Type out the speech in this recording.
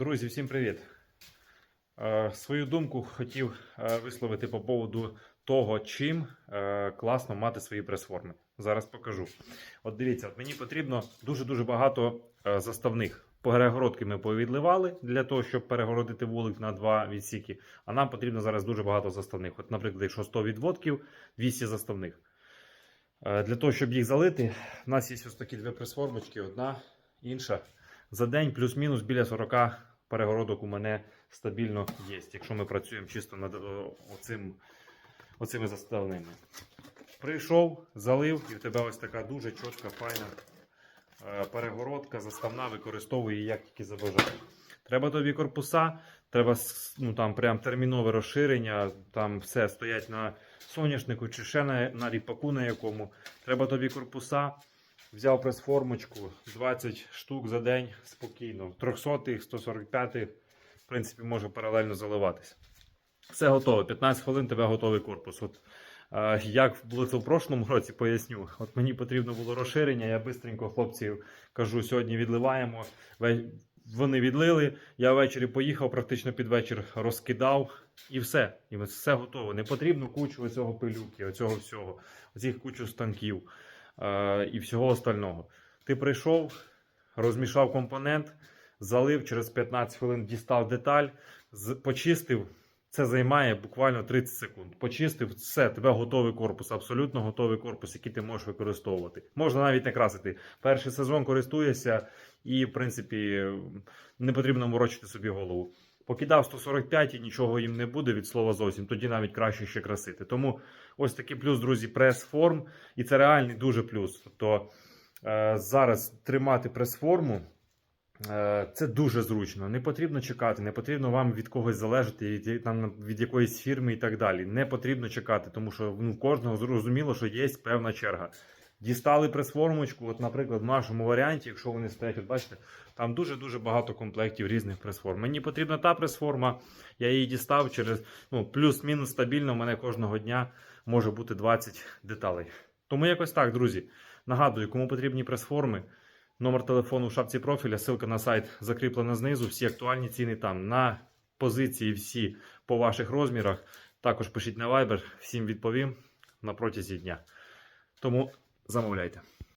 Друзі, всім привіт! Е, Свою думку хотів е, висловити по поводу того, чим е, класно мати свої прес-форми. Зараз покажу. От дивіться, от мені потрібно дуже-дуже багато заставних. Перегородки ми повідливали для того, щоб перегородити вулик на два відсіки. А нам потрібно зараз дуже багато заставних. От, наприклад, якщо 100 відводків, 200 заставних. Для того, щоб їх залити, в нас є ось такі дві прес-формочки, одна, інша. За день плюс-мінус біля 40 перегородок у мене стабільно є, якщо ми працюємо чисто над оцим, оцими заставними. Прийшов, залив, і в тебе ось така дуже чітка, файна е, перегородка, заставна, використовує як тільки забажаєш. Треба тобі корпуса, треба ну, там прям термінове розширення, там все стоять на соняшнику чи ще на, на ріпаку на якому. Треба тобі корпуса. Взяв прес-формочку 20 штук за день спокійно. 300-х, 145-х, в принципі, може паралельно заливатися. Все готово. 15 хвилин тебе готовий корпус. От, е, як було це в прошлому році, поясню. От мені потрібно було розширення. Я швидко хлопців кажу, сьогодні відливаємо. Вони відлили. Я ввечері поїхав, практично під вечір розкидав і все. І все готово. Не потрібно кучу оцього пилюки, оцього всього, оцих кучу станків і всього остального. Ти прийшов, розмішав компонент, залив через 15 хвилин, дістав деталь, почистив. Це займає буквально 30 секунд. Почистив, все, тебе готовий корпус, абсолютно готовий корпус, який ти можеш використовувати. Можна навіть не красити. Перший сезон користуєшся, і, в принципі, не потрібно морочити собі голову. Покидав 145 і нічого їм не буде від слова зовсім. Тоді навіть краще ще красити. Тому ось такий плюс, друзі, прес-форм. І це реальний дуже плюс. Тобто е, зараз тримати прес-форму. Е, Це дуже зручно. Не потрібно чекати, не потрібно вам від когось залежати, від, там, від якоїсь фірми і так далі. Не потрібно чекати, тому що ну, в кожного зрозуміло, що є певна черга. Дістали прес-формочку, от, наприклад, в нашому варіанті, якщо вони стоять, от бачите, там дуже-дуже багато комплектів різних прес-форм. Мені потрібна та прес-форма, я її дістав через ну, плюс-мінус стабільно. У мене кожного дня може бути 20 деталей. Тому якось так, друзі. Нагадую, кому потрібні прес-форми. Номер телефону в шапці профіля, ссылка на сайт закріплена знизу. Всі актуальні ціни там на позиції всі по ваших розмірах. Також пишіть на Viber, всім відповім на протязі дня. Тому Замовляйте.